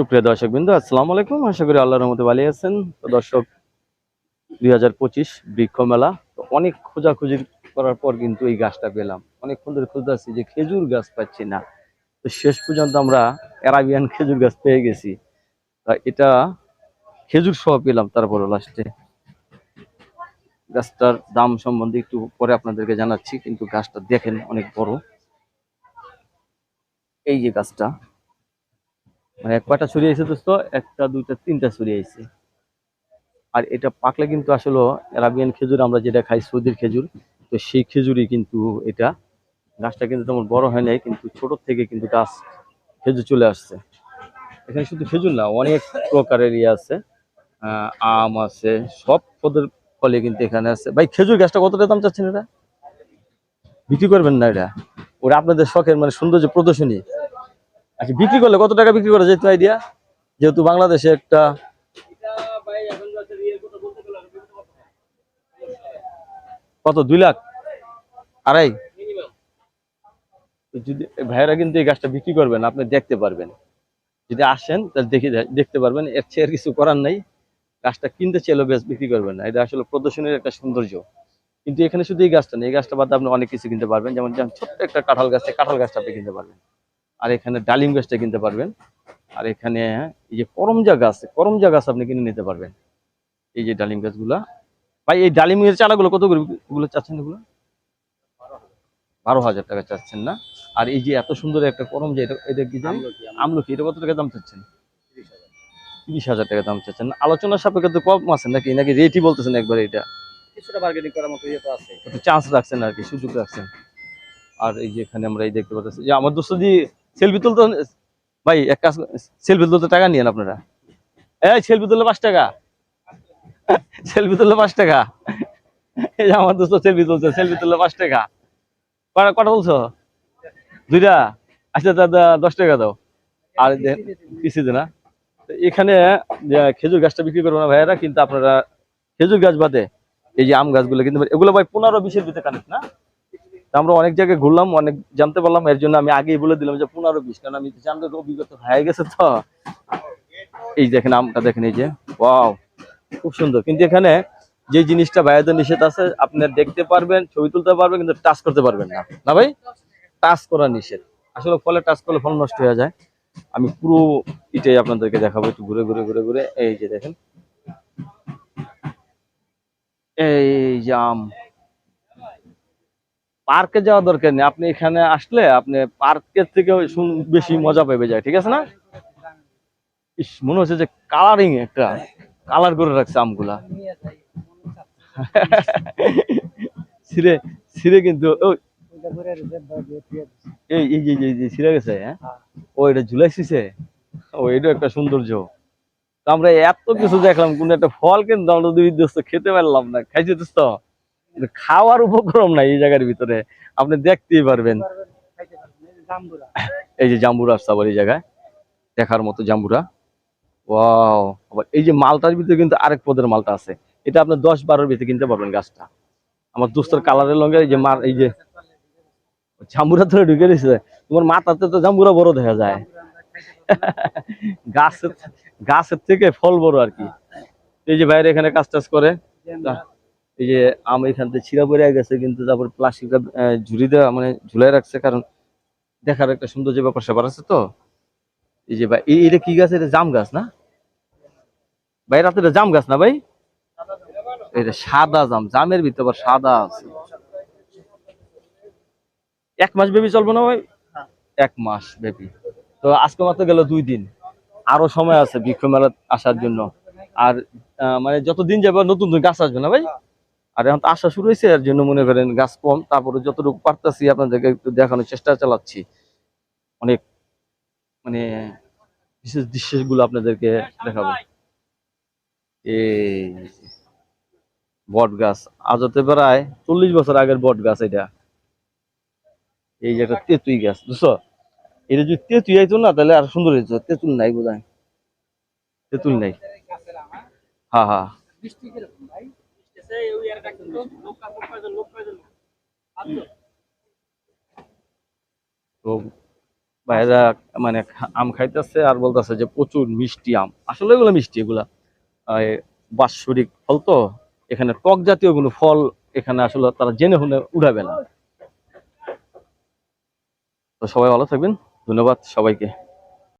সুপ্রিয় দর্শক বিন্দু আসসালামু আলাইকুম। আশা করি আল্লাহর রহমতে ভালো আছেন। তো দর্শক, দুই হাজার পঁচিশ বৃক্ষ মেলা, তো অনেক খোঁজাখুঁজি করার পর কিন্তু এই গাছটা পেলাম। অনেকক্ষণ ধরে খুঁজতেছি যে খেজুর গাছ পাচ্ছি না। তো শেষ পর্যন্ত আমরা অ্যারাবিয়ান খেজুর গাছ পেয়ে গেছি। তা এটা খেজুর সহ পেলাম তারপরে লাস্টে। গাছটার দাম সম্বন্ধে একটু পরে আপনাদেরকে জানাচ্ছি, কিন্তু গাছটা দেখেন অনেক বড়। এই যে গাছটা মানে এক পাটা ছড়িয়ে আছে দোস্ত, একটা, দুইটা, তিনটা ছড়িয়ে আছে আর এটা পাকলে কিন্তু আসলে অ্যারাবিয়ান খেজুর আমরা যেটা খাই সৌদির খেজুর, তো সেই খেজুরই কিন্তু এটা। গাছটা কিন্তু তেমন বড় হয় নাই, কিন্তু ছোট থেকে কিন্তু গাছ খেজুর চলে আসছে। এখানে শুধু খেজুর না, অনেক প্রকারের ইয়ে আছে আম আছে, সব পদের ফলে কিন্তু এখানে আছে। ভাই, খেজুর গাছটা কতটা দাম চাচ্ছেন এটা? বিক্রি করবেন না এটা? ওরা আপনাদের শখের মানে সৌন্দর্য প্রদর্শনী। আচ্ছা বিক্রি করলে কত টাকা বিক্রি করা যেত আইডিয়া যেহেতু বাংলাদেশে একটা কত, দুই লাখ? আড়াই? যদি ভাইয়েরা কিন্তু এই গাছটা বিক্রি করবেন, আপনি দেখতে পারবেন। যদি আসেন, তাহলে দেখে দেখতে পারবেন, এর চেয়ে কিছু করার নাই। গাছটা কিনতে চাইলেও বেশ বিক্রি করবেন না। এটা আসলে প্রদর্শনীর একটা সৌন্দর্য। কিন্তু এখানে শুধু এই গাছটা নেই, এই গাছটা বাদে আপনি অনেক কিছু কিনতে পারবেন। যেমন যেমন ছোট্ট একটা কাঁঠাল গাছ কাঁঠাল গাছটা আপনি কিনতে পারবেন। আর এখানে ডালিম গাছটা কিনতে পারবেন। আর এখানে এই যে করমজা গাছ করমজা গাছ আপনি কিনে নিতে পারবেন। এই যে ডালিম গাছগুলা। ভাই এই ডালিমের চারাগুলো কত এগুলো চাচ্ছেন এগুলো? বারো হাজার টাকা চাচ্ছেন না? আর এই যে এত সুন্দর একটা করমজা এটা এটা কি জানি আমলকি এটা কত টাকা দাম চাচ্ছেন? তিরিশ হাজার। টাকা দাম চাচ্ছেন। আলোচনার সাপেক্ষে তো কম আছেন নাকি? নাকি রেটই বলতেছেন একবার এটা? কিছুটা বার্গেনিং করার মতো ইয়ে তো আছে। চান্স রাখছেন আর কি সুযোগ রাখছেন। আর এই যে এখানে আমরা এই দেখতে পাচ্ছি যে আমার দোস্ত সেলফি তুলতে ভাই, এক কাজ সেলফি তুলতে টাকা নিয়েন আপনারা। এই, সেলফি তুললে পাঁচ টাকা। সেলফি তুললে পাঁচ টাকা। এই যে আমার দোস্ত সেলফি তুলছে, সেলফি তুললে পাঁচ টাকা। কটা কটা তুলছো? দুইটা? আচ্ছা দাদা দশ টাকা দাও। আর কিছু না? এখানে খেজুর গাছটা বিক্রি করব না ভাইয়েরা, কিন্তু আপনারা খেজুর গাছ বাদে এই যে আম গাছগুলো কিন্তু এগুলো ভাই পনেরো বিশের ভিতরে কানেক্ট না? আমরা অনেক জায়গায় ঘুরলাম, অনেক জানতে পারলাম। এর জন্য আমি আগেই বলে দিলাম যে পনেরো বিশ, কারণ আমি জানলে অভিজ্ঞতা হয়ে গেছে তো। এই দেখেন আমটা দেখেন, এই যে, ওয়াও, খুব সুন্দর। কিন্তু এখানে যে জিনিসটা ভাইয়াদের নিষেধ আছে আপনি দেখতে পারবেন, ছবি তুলতে পারবেন, কিন্তু টাচ করতে পারবেন না। না ভাই? টাচ করা নিষেধ। আসলে ফলে টাচ করলে ফল নষ্ট হয়ে যায়। আমি পুরো এটাই আপনাদেরকে দেখাবো, একটু ঘুরে ঘুরে ঘুরে ঘুরে। এই যে দেখেন। এই যে আম। পার্কে যাওয়া দরকার নেই। আপনি এখানে আসলে আপনি পার্কের থেকে বেশি মজা পাবে যায়, ঠিক আছে না? ইস, মনে হচ্ছে যে কালারিং একটা কালার করে রাখছে আমগুলা। ছিঁড়ে ছিঁড়ে কিন্তু এই এই ছিঁড়ে গেছে হ্যাঁ? ও, এটা ঝুলাইছিছে ও, এটা একটা সৌন্দর্য। তো আমরা এত কিছু দেখলাম, কোন একটা ফল কিন্তু আমরা দুই খেতে পারলাম না। খাইছি দোস্ত কিন্তু খাওয়ার উপক্রম নাই এই জায়গার ভিতরে। আপনি দেখতেই পারবেন। এই যে জাম্বুরা আসছে এই জায়গায়, দেখার মতো জাম্বুরা। ওয়াও, আবার এই যে মালটার ভিতরে কিন্তু আরেক পদের মালটা আছে। এটা আপনি দশ বারোর ভিতরে কিনতে পারবেন গাছটা। আমার দোস্তর কালারের লঙ্গে এই যে মার এই যে জাম্বুরা ধরে ঢুকে দিয়েছে তোমার মাথাতে তো জাম্বুরা বড় দেখা যায়। গাছের গাছের থেকে ফল বড় আর কি। এই যে বাইরে এখানে কাজ টাজ করে। এই যে আম এখান থেকে ছিঁড়া পড়ে গেছে কিন্তু তারপর প্লাস্টিকটা ঝুড়ি দেওয়া মানে ঝুলাই রাখছে কারণ দেখার একটা সৌন্দর্য ব্যাপার স্যাপার আছে তো। এই যে ভাই এটা কি গাছ? এটা জাম গাছ না? ভাই রাতে এটা জাম গাছ না ভাই? এটা সাদা জাম জামের ভিতরে আবার সাদা আছে। এক মাস বেবি চলবো না ভাই? এক মাস বেবি তো আজকে মাত্র গেল দুই দিন। আরও সময় আছে বৃক্ষ মেলা আসার জন্য। আর মানে যতদিন যাবে নতুন নতুন গাছ আসবে না ভাই? আর এখন তো আসা শুরু হয়েছে, এর জন্য মনে করেন গাছ কম। তারপরে যতটুকু পারতাছি, আপনাদেরকে একটু দেখানোর চেষ্টা চালাচ্ছি। অনেক মানে বিশেষ দৃশ্যগুলো আপনাদেরকে দেখাবো। এই বট গাছ, আজ হতে প্রায় চল্লিশ বছর আগের বট গাছ এটা। এই যে একটা তেঁতুই গাছ, বুঝছ? এটা যদি তেঁতুই আইতো না, তাহলে আর সুন্দর হইতো। তেঁতুল নাই বোধ তেঁতুল নাই। হ্যাঁ হ্যাঁ মানে আম খাইতেছে আর বলতেছে যে প্রচুর মিষ্টি আম। আসলে এগুলো মিষ্টি, এগুলা বাৎসরিক ফল তো। এখানে টক জাতীয় কোনো ফল এখানে আসলে তারা জেনে শুনে উড়াবে না। তো সবাই ভালো থাকবেন। ধন্যবাদ সবাইকে।